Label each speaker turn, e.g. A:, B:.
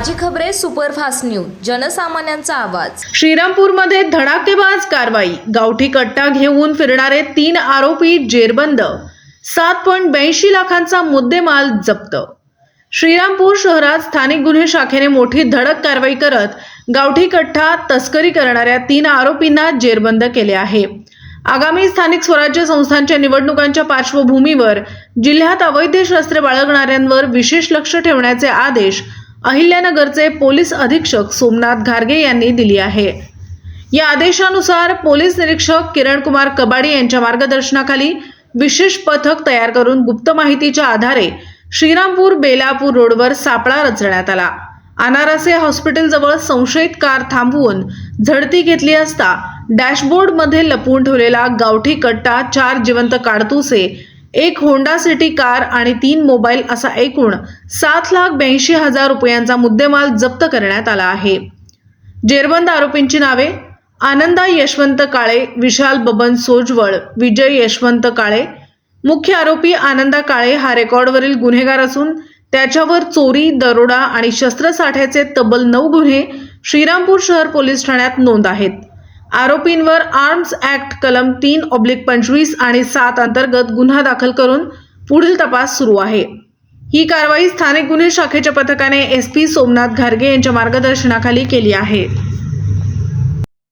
A: ताजी खबरे superfast news जनसामान्यांचा आवाज.
B: श्रीरामपूरमध्ये धडाकेबाज कारवाई गावठी कट्टा घेऊन फिरणारे तीन आरोपी जेरबंद सात पॉईंट ब्याऐंशी लाखांचा मुद्देमाल जप्त. श्रीरामपूर शहरात स्थानिक गुन्हे शाखेने मोठी धडक कारवाई करत गावठी कट्टा तस्करी करणाऱ्या तीन आरोपींना जेरबंद केले आहे. आगामी स्थानिक स्वराज्य संस्थांच्या निवडणुकांच्या पार्श्वभूमीवर जिल्ह्यात अवैध शस्त्रे बाळगणाऱ्यांवर विशेष लक्ष ठेवण्याचे आदेश अहिल्यानगरचे पोलीस अधीक्षक सोमनाथ घारगे यांनी दिली आहे. या आदेशानुसार पोलीस निरीक्षक किरणकुमार कबाडी यांच्या मार्गदर्शनाखाली विशेष पथक तयार करून गुप्त माहितीच्या आधारे श्रीरामपूर बेलापूर रोडवर सापळा रचण्यात आला. अनारसे हॉस्पिटलजवळ संशयित कार थांबवून झडती घेतली असता डॅशबोर्डमध्ये लपवून ठेवलेला गावठी कट्टा चार जिवंत काडतुसे एक होंडा सिटी कार आणि तीन मोबाईल असा एकूण सात लाख ब्याऐंशी हजार रुपयांचा मुद्देमाल जप्त करण्यात आला आहे. जेरबंद आरोपींची नावे? आनंदा यशवंत काळे विशाल बबन सोजवळ विजय यशवंत काळे. मुख्य आरोपी आनंदा काळे हा रेकॉर्डवरील गुन्हेगार असून त्याच्यावर चोरी दरोडा आणि शस्त्रसाठ्याचे तब्बल नऊ गुन्हे श्रीरामपूर शहर पोलीस ठाण्यात नोंद आहेत. आरोपींवर आर्म्स ऍक्ट कलम तीन ऑब्लिक पंचवीस आणि सात अंतर्गत गुन्हा दाखल करून पुढील तपास सुरू आहे. ही कारवाई स्थानिक गुन्हे शाखेच्या पथकाने एस पी सोमनाथ घारगे यांच्या मार्गदर्शनाखाली केली आहे.